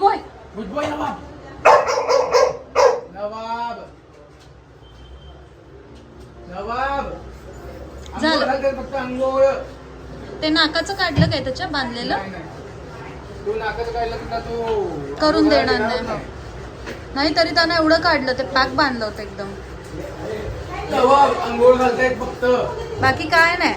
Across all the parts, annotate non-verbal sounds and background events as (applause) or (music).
Boy good boy Nawab. Nawab. Nawab झालं. फक्त अंघोळ ते नाकाचं काढलं काय त्याच्या? बांधलेलं. तू नाकाचं काढलं तू करून देणार नाही नाही. तरी त्यानं एवढं काढलं ते पॅक बांधलं होतं एकदम. नवाब अंघोळ घालतायत फक्त. बाकी काय नाही.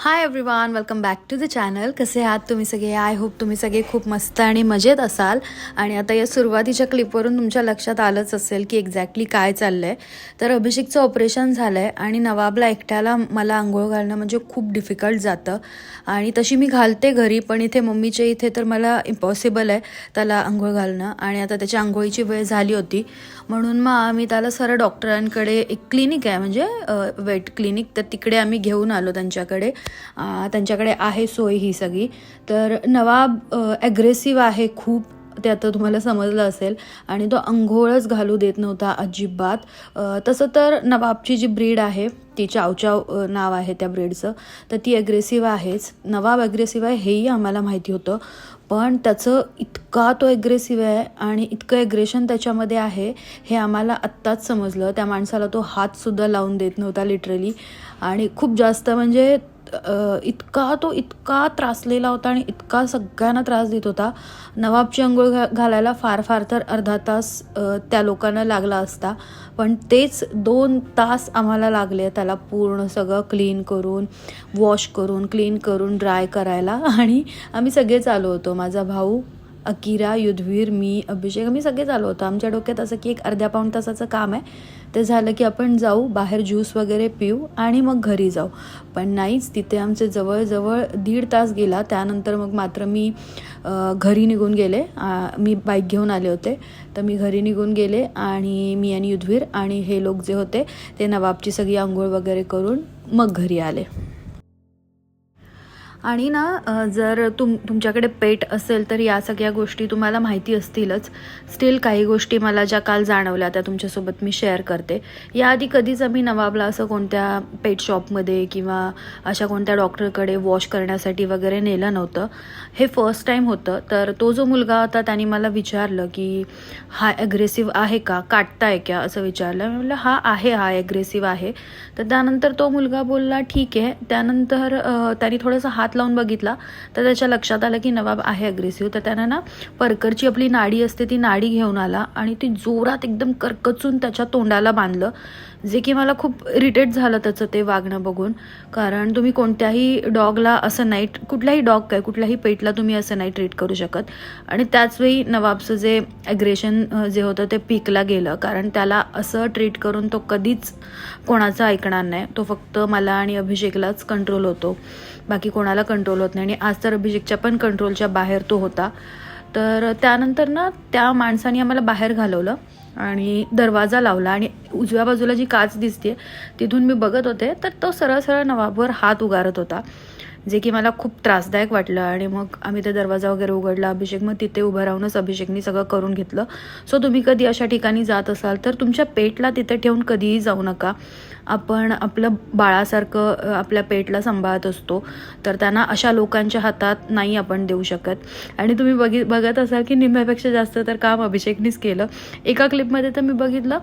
Hi everyone welcome back to the channel कसे आहात तुम्ही सगळे? आय होप तुम्ही सगळे खूप मस्त आणि मजेत असाल. आणि आता या सुरुवातीच्या क्लिपवरून तुमच्या लक्षात आलंच असेल की एक्झॅक्टली काय चाललं आहे तर अभिषेकचं ऑपरेशन झालं आहे आणि नवाबला एकट्याला मला आंघोळ घालणं म्हणजे खूप डिफिकल्ट जातं. आणि तशी मी घालते घरी पण इथे मम्मीच्या इथे तर मला इम्पॉसिबल आहे त्याला आंघोळ घालणं. आणि आता त्याच्या आंघोळीची वेळ झाली होती. म्हणून मग आम्ही त्याला सरळ डॉक्टरांकडे एक क्लिनिक आहे म्हणजे वेट क्लिनिक. तर तिकडे आम्ही घेऊन आलो त्यांच्याकडे. त्यांच्याकडे आहे सोय ही सगळी. तर नवाब ॲग्रेसिव्ह आहे खूप. ते आता तुम्हाला समजलं असेल. आणि तो अंघोळच घालू देत नव्हता अजिबात. तसं तर नवाबची जी ब्रीड आहे ती चावचाव नाव आहे त्या ब्रीडचं तर ती अग्रेसिव्ह आहेच. नवाब अग्रेसिव्ह आहे हेही आम्हाला माहिती होतं. पण त्याचं इतका तो ॲग्रेसिव्ह आहे आणि इतकं ॲग्रेशन त्याच्यामध्ये आहे हे आम्हाला आत्ताच समजलं. त्या माणसाला तो हातसुद्धा लावून देत नव्हता लिटरली आणि खूप जास्त म्हणजे इतका तो इतका त्रासलेला होता आणि इतका सगळ्यांना त्रास देत होता. नवाबची अंघोळ घा घालायला फार फार तर अर्धा तास त्या लोकांना लागला असता. पण तेच दोन तास आम्हाला लागले त्याला पूर्ण सगळं क्लीन करून वॉश करून क्लीन करून ड्राय करायला. आणि आम्ही सगळेच आलो होतो. माझा भाऊ अकिरा युद्धवीर मी अभिषेक आम्ही सगळेच आलो होतो. आमच्या डोक्यात असं की एक अर्ध्या पाऊण तासाचं काम आहे. ते झालं की आपण जाऊ बाहेर ज्यूस वगैरे पिऊ आणि मग घरी जाऊ. पण नाहीच तिथे आमचे जवळजवळ दीड तास गेला. त्यानंतर मग मात्र मी घरी निघून गेले. मी बाईक घेऊन आले होते. तर मी घरी निघून गेले आणि मी आणि युद्धवीर आणि हे लोक जे होते ते नवाबची सगळी आंघोळ वगैरे करून मग घरी आले. आणि ना जर तुम तुमच्याकडे पेट असेल तर या सगळ्या गोष्टी तुम्हाला माहिती असतीलच. स्टील काही गोष्टी मला ज्या काल जाणवल्या त्या तुमच्यासोबत मी शेअर करते. याआधी कधीच आम्ही नवाबला असं कोणत्या पेट शॉपमध्ये किंवा अशा कोणत्या डॉक्टरकडे वॉश करण्यासाठी वगैरे नेलं नव्हतं. हे फर्स्ट टाईम होतं. तर तो जो मुलगा होता त्याने मला विचारलं की हा ॲग्रेसिव्ह आहे का? काटताय का असं विचारलं. मी म्हटलं हा आहे हा ॲग्रेसिव्ह आहे. तर त्यानंतर तो मुलगा बोलला ठीक आहे. त्यानंतर त्याने थोडासा हात हात लावून बघितला तर त्याच्या लक्षात आलं की नवाब आहे अग्रेसिव्ह तर त्यानं ना परकरची आपली नाडी असते ती नाडी घेऊन आला आणि ती जोरात एकदम करकचून त्याच्या तोंडाला बांधलं. जे की मला खूप इरिटेट झालं त्याचं ते वागणं बघून. कारण तुम्ही कोणत्याही डॉगला असं नाही कुठलाही डॉग काय कुठल्याही पेटला तुम्ही असं नाही ट्रीट करू शकत. आणि त्याचवेळी नवाबचं जे ॲग्रेशन जे होतं ते पीकला गेलं. कारण त्याला असं ट्रीट करून तो कधीच कोणाचं ऐकणार नाही. तो फक्त मला आणि अभिषेकलाच कंट्रोल होतो. बाकी कोणाला कंट्रोल होत नाही. आणि आज तर अभिषेकच्या पण कंट्रोलच्या बाहेर तो होता. तर त्यानंतर ना त्या माणसाने आम्हाला बाहेर घालवलं आणि दरवाजा लावला. आणि उजव्या बाजूला जी काच दिसते तिथून मी बघत होते. तर तो सरळ सरळ नवाबवर हात उगारत होता. जे की मला खूप त्रासदायक वाटलं आणि मग आम्ही ते दरवाजा वगैरे उघडला अभिषेक मग तिथे उभं राहूनच अभिषेकनी सगळं करून घेतलं. सो तुम्ही कधी अशा ठिकाणी जात असाल तर तुमच्या पेटला तिथे ठेवून कधीही जाऊ नका. आपण आपलं बाळासारखं आपल्या पेटला सांभाळत असतो तर त्यांना अशा लोकांच्या हातात नाही आपण देऊ शकत. आणि तुम्ही बघि बघत असाल की निम्म्यापेक्षा जास्त तर काम अभिषेकनीच केलं. एका क्लिपमध्ये तर मी बघितलं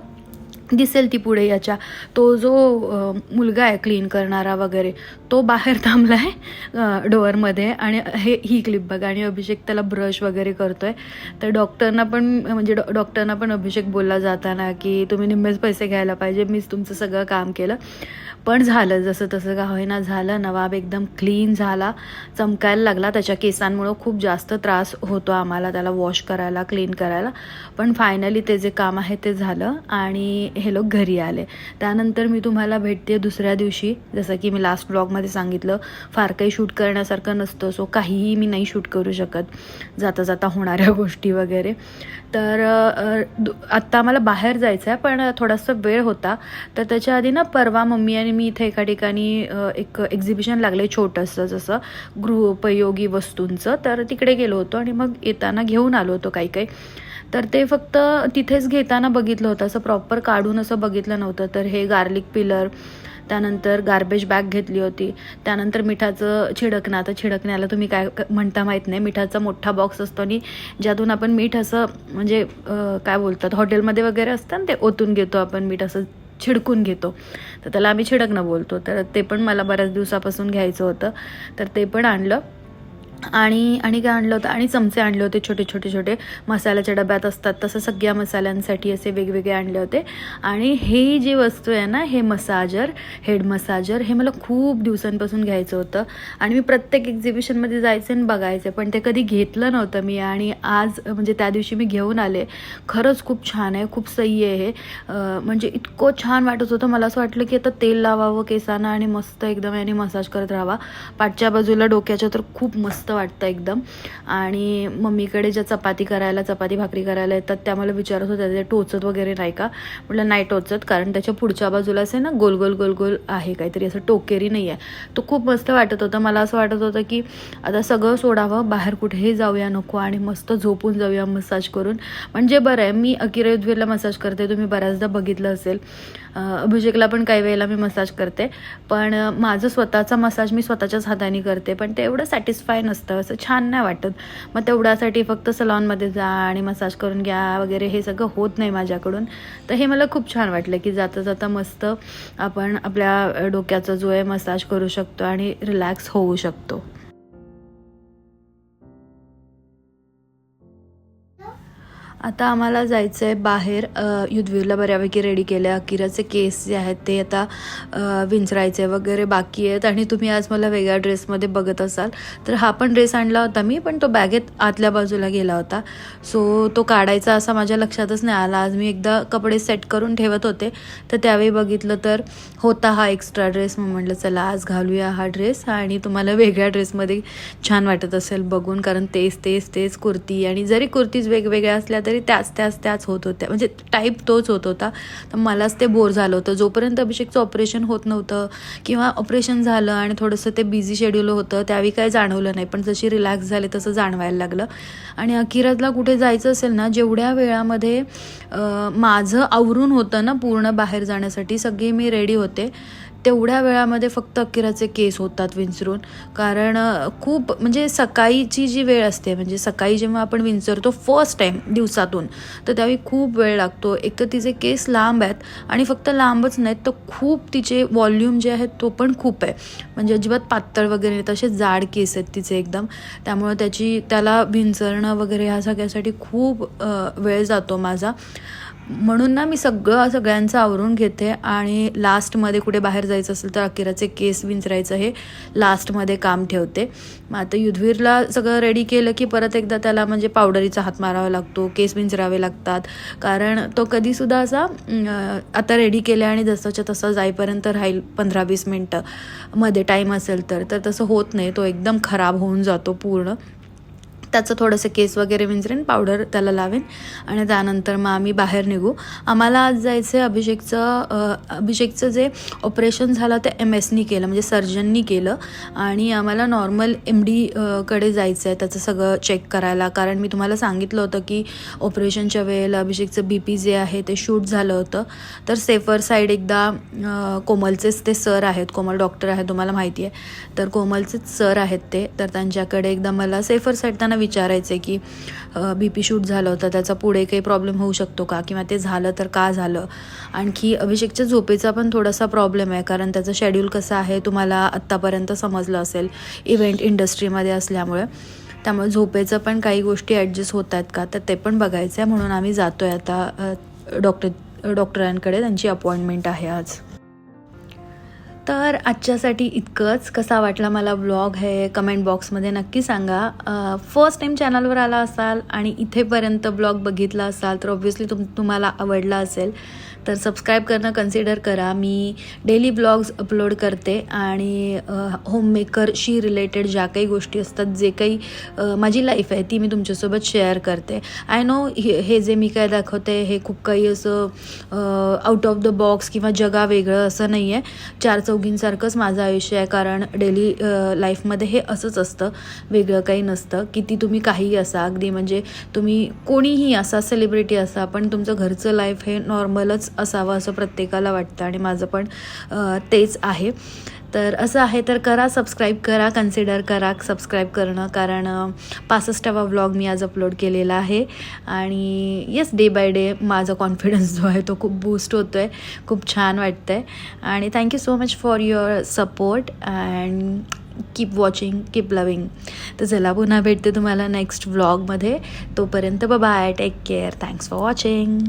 दिसेल ती पुढे याच्या. तो जो मुलगा आहे क्लीन करणारा वगैरे तो बाहेर थांबला आहे डोअरमध्ये आणि हे ही क्लिप बघा. आणि अभिषेक त्याला ब्रश वगैरे करतोय. तर डॉक्टरना पण म्हणजे डॉ डॉक्टरना पण अभिषेक बोलला जाताना की तुम्ही निम्मेच पैसे घ्यायला पाहिजे मीच तुमचं सगळं काम केलं. पण झालं जसं तसं का होईना झालं नवाब एकदम क्लीन झाला चमकायला लागला. त्याच्या केसांमुळं खूप जास्त त्रास होतो आम्हाला त्याला वॉश करायला क्लीन करायला. पण फायनली ते जे काम आहे ते झालं. आणि हे लोक घरी आले. त्यानंतर मी तुम्हाला भेटते दुसऱ्या दिवशी. जसं की मी लास्ट ब्लॉगमध्ये सांगितलं फार काही शूट करण्यासारखं नसतं सो काहीही मी नाही शूट करू शकत. जाता जाता होणाऱ्या (laughs) गोष्टी वगैरे. तर दु- आत्ता आम्हाला बाहेर जायचं आहे पण थोडासा वेळ होता. तर त्याच्या आधी ना परवा मम्मी आणि मी इथे एका ठिकाणी एक एक्झिबिशन लागलं आहे छोटंसं जसं गृहोपयोगी वस्तूंचं. तर तिकडे गेलो होतो आणि मग येताना घेऊन आलो होतो काही काही. तर ते फक्त तिथेच घेताना बघितलं होतं. असं प्रॉपर काढून असं बघितलं नव्हतं. तर हे गार्लिक पिलर त्यानंतर गार्बेज बॅग घेतली होती. त्यानंतर मिठाचं छिडकणं. आता छिडकण्याला तुम्ही काय म्हणता माहीत नाही. मिठाचा मोठा बॉक्स असतो आणि ज्यातून आपण मीठ असं म्हणजे काय बोलतात हॉटेलमध्ये वगैरे असतं ना ते ओतून घेतो आपण मीठ असं छिडकून घेतो. तर त्याला आम्ही छिडकणं बोलतो. तर ते पण मला बऱ्याच दिवसापासून घ्यायचं होतं. तर ते पण आणलं. आणि आणि काय आणलं होतं? आणि चमचे आणले होते छोटे छोटे छोटे. मसाल्याच्या डब्यात असतात तसं सगळ्या मसाल्यांसाठी असे वेगवेगळे आणले होते. आणि हे जी वस्तू आहे ना हे मसाजर हेड मसाजर हे मला खूप दिवसांपासून घ्यायचं होतं. आणि मी प्रत्येक एक्झिबिशनमध्ये जायचे आणि बघायचे पण ते कधी घेतलं नव्हतं मी. आणि आज म्हणजे त्या दिवशी मी घेऊन आले. खरंच खूप छान आहे खूप सही आहे हे. म्हणजे इतकं छान वाटत होतं. मला असं वाटलं की आता तेल लावावं केसांना आणि मस्त एकदम याने मसाज करत राहावा. पाठच्या बाजूला डोक्याच्या तर खूप मस्त मस्त वाटतं एकदम. आणि मम्मीकडे ज्या चपाती करायला चपाती भाकरी करायला येतात त्या मला विचारत होत्या ते टोचत वगैरे नाही का? म्हटलं नाही टोचत कारण त्याच्या पुढच्या बाजूला असे ना गोल गोल गोल गोल आहे काहीतरी असं टोकेरी नाही आहे. तो खूप मस्त वाटत होता. मला असं वाटत होतं की आता सगळं सोडावं बाहेर कुठेही जाऊया नको आणि मस्त झोपून जाऊया मसाज करून. म्हणजे बरं आहे मी अकिरा युद्धवीरला मसाज करते तुम्ही बऱ्याचदा बघितलं असेल. अभिषेकला पण काही वेळेला मी मसाज करते. पण माझं स्वतःचा मसाज मी स्वतःच्याच हाताने करते. पण ते एवढं सॅटिस्फाय नसतं. असं छान नाही वाटत. मग तेवढ्यासाठी फक्त सलॉनमध्ये जा आणि मसाज करून घ्या वगैरे हे सगळं होत नाही माझ्याकडून. तर हे मला खूप छान वाटलं की जाता जाता मस्त आपण आपल्या डोक्याचा जो आहे मसाज करू शकतो आणि रिलॅक्स होऊ शकतो. आता आम्हाला जायचं आहे बाहेर युद्धवीरला बऱ्यापैकी रेडी केलं. आहे अकिराचे केस जे आहेत ते आता विंचरायचे वगैरे बाकी आहेत. आणि तुम्ही आज मला वेगळ्या ड्रेसमध्ये बघत असाल. तर हा पण ड्रेस आणला होता मी पण तो बॅगेत आतल्या बाजूला गेला होता. सो तो काढायचा असा माझ्या लक्षातच नाही आला. आज मी एकदा कपडे सेट करून ठेवत होते. तर त्यावेळी बघितलं तर होता हा एक्स्ट्रा ड्रेस मग म्हटलं चला आज घालूया हा ड्रेस आणि तुम्हाला वेगळ्या ड्रेसमध्ये छान वाटत असेल बघून. कारण तेच तेच तेच कुर्ती. आणि जरी कुर्तीज वेगवेगळ्या असल्या तरी त्याच त्याच त्याच होत होत्या. म्हणजे टाईप तोच होत होता. तर मलाच ते बोर झालं होतं. जोपर्यंत अभिषेकचं ऑपरेशन होत नव्हतं किंवा ऑपरेशन झालं आणि थोडंसं ते बिझी शेड्यूल होतं त्यावेळी काय जाणवलं नाही. पण जशी रिलॅक्स झाले तसं जाणवायला लागलं. आणि अकिरातला कुठे जायचं असेल ना जेवढ्या वेळामध्ये माझं आवरून होतं ना पूर्ण बाहेर जाण्यासाठी सगळे मी रेडी होते. तेवढ्या वेळामध्ये फक्त अकिराचे केस होतात विंचरून. कारण खूप म्हणजे सकाळीची जी वेळ असते म्हणजे सकाळी जेव्हा आपण विंचरतो फर्स्ट टाईम दिवसातून तर त्यावेळी खूप वेळ लागतो. एक तर तिचे केस लांब आहेत आणि फक्त लांबच नाहीत तर खूप तिचे वॉल्यूम जे आहेत तो पण खूप आहे. म्हणजे अजिबात पातळ वगैरे नाही तसे जाड केस आहेत तिचे एकदम. त्यामुळं त्याची त्याला विंचरणं वगैरे ह्या सगळ्यासाठी खूप वेळ जातो माझा. म्हणून ना मी सगळं सगळ्यांचं आवरून घेते आणि लास्टमध्ये कुठे बाहेर जायचं असेल तर अकिराचे केस विंचरायचं हे लास्टमध्ये काम ठेवते. मग आता युधवीरला सगळं रेडी केलं की परत एकदा त्याला म्हणजे पावडरीचा हात मारावा लागतो केस विंचरावे लागतात. कारण तो कधीसुद्धा असा आता रेडी केले आणि जसंच्या तसं जाईपर्यंत राहील पंधरा वीस मिनटं. मध्ये टाईम असेल तर तर तसं होत नाही. तो एकदम खराब होऊन जातो पूर्ण. त्याचं थोडंसं केस वगैरे विंचरेन पावडर त्याला लावेन आणि त्यानंतर मग आम्ही बाहेर निघू. आम्हाला आज जायचं आहे अभिषेकचं अभिषेकचं जे ऑपरेशन झालं ते एम एसनी केलं म्हणजे सर्जननी केलं. आणि आम्हाला नॉर्मल एम डी कडे जायचं आहे त्याचं सगळं चेक करायला. कारण मी तुम्हाला सांगितलं होतं की ऑपरेशनच्या वेळेला अभिषेकचं बी पी जे आहे ते शूट झालं होतं. तर सेफर साईड एकदा कोमलचेच ते सर आहेत. कोमल डॉक्टर आहेत तुम्हाला माहिती आहे. तर कोमलचेच सर आहेत ते. तर त्यांच्याकडे एकदा मला सेफर साईड त्यांना विचारायचं की बी पी शूट झालं होतं त्याचा पुढे काही प्रॉब्लेम होऊ शकतो का? किंवा ते झालं तर का झालं? आणखी अभिषेकच्या झोपेचा पण थोडासा प्रॉब्लेम आहे कारण त्याचं शेड्यूल कसं आहे तुम्हाला आत्तापर्यंत समजलं असेल इव्हेंट इंडस्ट्रीमध्ये असल्यामुळे. त्यामुळे झोपेचं पण काही गोष्टी ॲडजस्ट होत आहेत का? तर ते पण बघायचं आहे म्हणून आम्ही जातो आहे आता डॉक्टर डॉक्टरांकडे त्यांची अपॉइंटमेंट आहे आज. तर आजच्यासाठी इतकंच. कसा वाटला मला ब्लॉग हे कमेंट बॉक्समध्ये नक्की सांगा. फर्स्ट टाईम चॅनलवर आला असाल आणि इथेपर्यंत ब्लॉग बघितला असाल तर ऑब्व्हियसली तुम तुम्हाला आवडला असेल. तर सबस्क्राईब करणं कन्सिडर करा. मी डेली ब्लॉग्स अपलोड करते आणि होममेकरशी रिलेटेड ज्या काही गोष्टी असतात जे काही माझी लाईफ आहे ती मी तुमच्यासोबत शेअर करते. आय नो हे हे जे मी काय दाखवते हे खूप काही असं आउट ऑफ द बॉक्स किंवा जगा वेगळं असं नाही आहे चार चौघींसारखंच माझं आयुष्य आहे कारण डेली लाईफमध्ये हे असंच असतं. वेगळं काही नसतं. किती तुम्ही काहीही असा अगदी म्हणजे तुम्ही कोणीही असा सेलिब्रिटी असा पण तुमचं घरचं लाईफ हे नॉर्मलच असावं असं प्रत्येकाला वाटतं आणि माझं पण तेच आहे. तर असं आहे तर करा सबस्क्राईब करा कन्सिडर करा सबस्क्राईब करणं कारण पासष्टावा व्लॉग मी आज अपलोड केलेला आहे. आणि येस डे बाय डे माझा कॉन्फिडन्स जो आहे तो खूप बूस्ट होतो आहे खूप छान वाटतं आहे आणि thank you so much for your support and keep watching keep loving तर चला पुन्हा भेटते तुम्हाला नेक्स्ट व्लॉगमध्ये तोपर्यंत bye take care thanks for watching